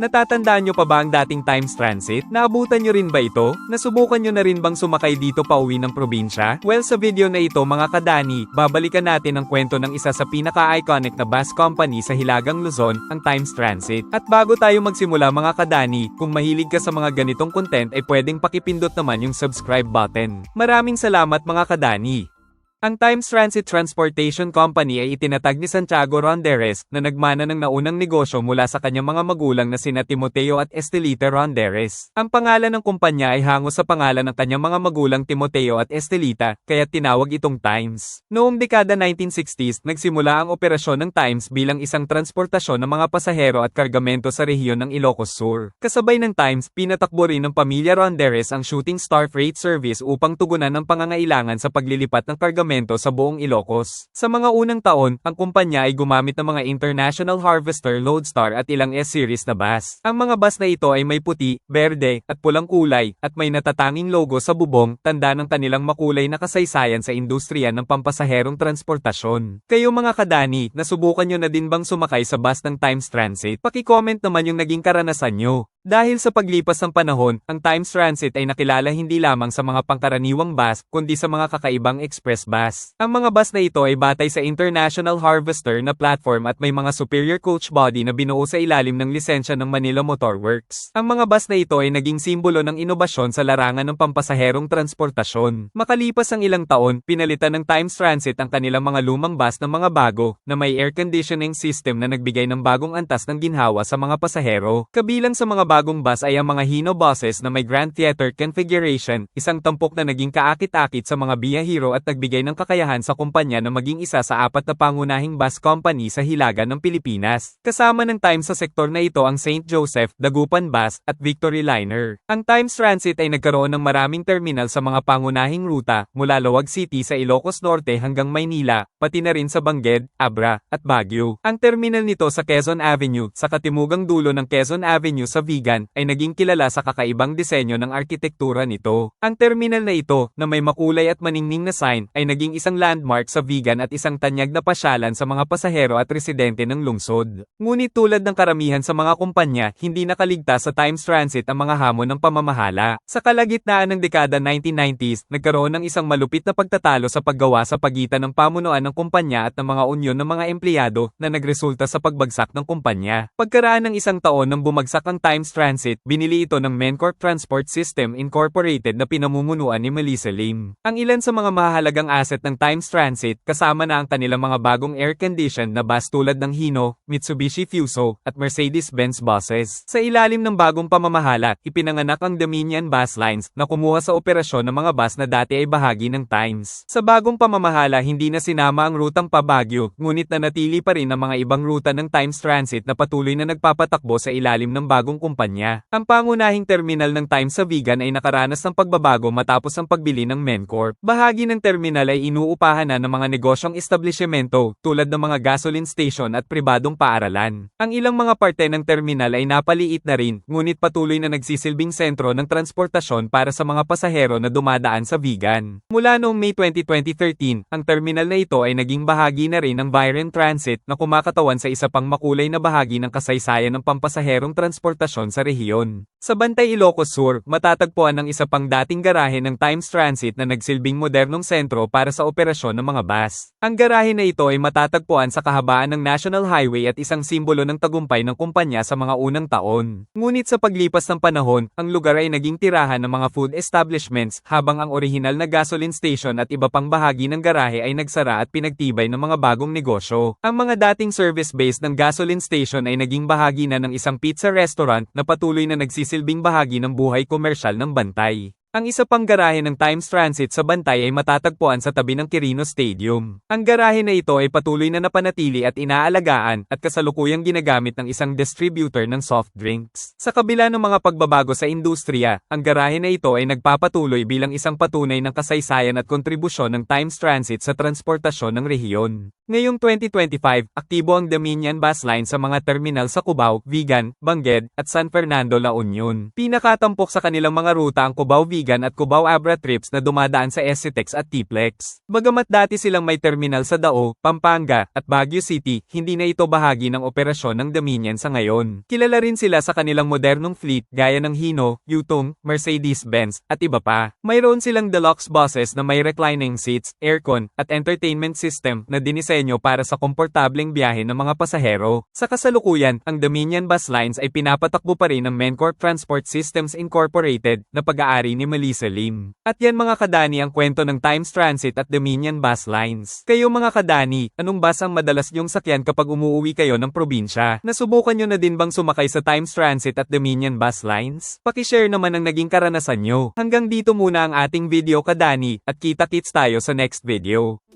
Natatandaan nyo pa ba ang dating Times Transit? Naabutan nyo rin ba ito? Nasubukan nyo na rin bang sumakay dito pa uwi ng probinsya? Well sa video na ito mga kadani, babalikan natin ang kwento ng isa sa pinaka-iconic na bus company sa Hilagang Luzon, ang Times Transit. At bago tayo magsimula mga kadani, kung mahilig ka sa mga ganitong content ay pwedeng pakipindot naman yung subscribe button. Maraming salamat mga kadani. Ang Times Transit Transportation Company ay itinatag ni Santiago Ronderes na nagmana ng naunang negosyo mula sa kanyang mga magulang na sina Timoteo at Estelita Ronderes. Ang pangalan ng kumpanya ay hango sa pangalan ng kanyang mga magulang Timoteo at Estelita, kaya tinawag itong Times. Noong dekada 1960s, nagsimula ang operasyon ng Times bilang isang transportasyon ng mga pasahero at kargamento sa rehiyon ng Ilocos Sur. Kasabay ng Times, pinatakbo rin ng pamilya Ronderes ang Shooting Star Freight Service upang tugunan ang pangangailangan sa paglilipat ng kargamento sa buong Ilocos. Sa mga unang taon, ang kumpanya ay gumamit ng mga International Harvester Lodestar at ilang S-series na bus. Ang mga bus na ito ay may puti, berde, at pulang kulay, at may natatanging logo sa bubong, tanda ng kanilang makulay na kasaysayan sa industriya ng pampasaherong transportasyon. Kayo mga kadani, nasubukan nyo na din bang sumakay sa bus ng Times Transit? Paki-comment naman yung naging karanasan nyo. Dahil sa paglipas ng panahon, ang Times Transit ay nakilala hindi lamang sa mga pangkaraniwang bus, kundi sa mga kakaibang express bus. Ang mga bus na ito ay batay sa International Harvester na platform at may mga superior coach body na binuo sa ilalim ng lisensya ng Manila Motor Works. Ang mga bus na ito ay naging simbolo ng inobasyon sa larangan ng pampasaherong transportasyon. Makalipas ang ilang taon, pinalitan ng Times Transit ang kanilang mga lumang bus ng mga bago, na may air conditioning system na nagbigay ng bagong antas ng ginhawa sa mga pasahero. Kabilang sa mga bagong bus ay ang mga Hino buses na may Grand Theater configuration, isang tampok na naging kaakit-akit sa mga biyahero at nagbigay ng kakayahan sa kumpanya na maging isa sa apat na pangunahing bus company sa hilaga ng Pilipinas. Kasama ng Times sa sektor na ito ang St. Joseph, Dagupan Bus, at Victory Liner. Ang Times Transit ay nagkaroon ng maraming terminal sa mga pangunahing ruta mula Lawag City sa Ilocos Norte hanggang Maynila, pati na rin sa Bangged, Abra, at Baguio. Ang terminal nito sa Quezon Avenue, sa katimugang dulo ng Quezon Avenue sa Vigan, ay naging kilala sa kakaibang disenyo ng arkitektura nito. Ang terminal na ito, na may makulay at maningning na sign, ay naging isang landmark sa Vigan at isang tanyag na pasyalan sa mga pasahero at residente ng lungsod. Ngunit tulad ng karamihan sa mga kumpanya, hindi nakaligtas sa Times Transit ang mga hamon ng pamamahala. Sa kalagitnaan ng dekada 1990s, nagkaroon ng isang malupit na pagtatalo sa paggawa sa pagitan ng pamunuan ng kumpanya at ng mga unyon ng mga empleyado na nagresulta sa pagbagsak ng kumpanya. Pagkaraan ng isang taon nang bumagsak ang Times Transit, binili ito ng Mencorp Transport System Incorporated na pinamumunuan ni Melissa Lim. Ang ilan sa mga mahalagang asset ng Times Transit kasama na ang kanilang mga bagong air-conditioned na bus tulad ng Hino, Mitsubishi Fuso, at Mercedes-Benz buses. Sa ilalim ng bagong pamamahala, ipinanganak ang Dominion Bus Lines na kumuha sa operasyon ng mga bus na dati ay bahagi ng Times. Sa bagong pamamahala, hindi na sinama ang rutang Pabagyo, ngunit nanatili pa rin ang mga ibang ruta ng Times Transit na patuloy na nagpapatakbo sa ilalim ng bagong kumpanya. Ang pangunahing terminal ng Times sa Vigan ay nakaranas ng pagbabago matapos ang pagbili ng Mencorp. Bahagi ng terminal ay inuupahan na ng mga negosyong establishmento tulad ng mga gasoline station at pribadong paaralan. Ang ilang mga parte ng terminal ay napaliit na rin, ngunit patuloy na nagsisilbing sentro ng transportasyon para sa mga pasahero na dumadaan sa Vigan. Mula noong May 2013, ang terminal na ito ay naging bahagi na rin ng Viren Transit na kumakatawan sa isa pang makulay na bahagi ng kasaysayan ng pampasaherong transportasyon sa rehiyon. Sa Bantay Ilocos Sur, matatagpuan ang isa pang dating garahe ng Times Transit na nagsilbing modernong sentro para sa operasyon ng mga bus. Ang garahe na ito ay matatagpuan sa kahabaan ng National Highway at isang simbolo ng tagumpay ng kumpanya sa mga unang taon. Ngunit sa paglipas ng panahon, ang lugar ay naging tirahan ng mga food establishments habang ang orihinal na gasoline station at iba pang bahagi ng garahe ay nagsara at pinagtibay ng mga bagong negosyo. Ang mga dating service base ng gasoline station ay naging bahagi na ng isang pizza restaurant na patuloy na nagsisilbing bahagi ng buhay komersyal ng Bantay. Ang isa pang garahe ng Times Transit sa Bantay ay matatagpuan sa tabi ng Quirino Stadium. Ang garahe na ito ay patuloy na napanatili at inaalagaan at kasalukuyang ginagamit ng isang distributor ng soft drinks. Sa kabila ng mga pagbabago sa industriya, ang garahe na ito ay nagpapatuloy bilang isang patunay ng kasaysayan at kontribusyon ng Times Transit sa transportasyon ng rehiyon. Ngayong 2025, aktibo ang Dominion Bus Line sa mga terminal sa Cubao, Vigan, Bangged, at San Fernando, La Union. Pinakatampok sa kanilang mga ruta ang Cubao, Vigan, Iligan at Cubao Abra trips na dumadaan sa SCTEX at TPLEX. Bagamat dati silang may terminal sa Dao, Pampanga, at Baguio City, hindi na ito bahagi ng operasyon ng Dominion sa ngayon. Kilala rin sila sa kanilang modernong fleet gaya ng Hino, Yutong, Mercedes-Benz, at iba pa. Mayroon silang deluxe buses na may reclining seats, aircon, at entertainment system na dinisenyo para sa komportableng biyahe ng mga pasahero. Sa kasalukuyan, ang Dominion Bus Lines ay pinapatakbo pa rin ng Mencorp Transport Systems Incorporated na pag-aari ni Melissa Lim. At yan mga kadani ang kwento ng Times Transit at Dominion Bus Lines. Kayo mga kadani, anong bus ang madalas niyong sakyan kapag umuwi kayo ng probinsya? Nasubukan niyo na din bang sumakay sa Times Transit at Dominion Bus Lines? Pakishare naman ang naging karanasan niyo. Hanggang dito muna ang ating video kadani at kita-kits tayo sa next video.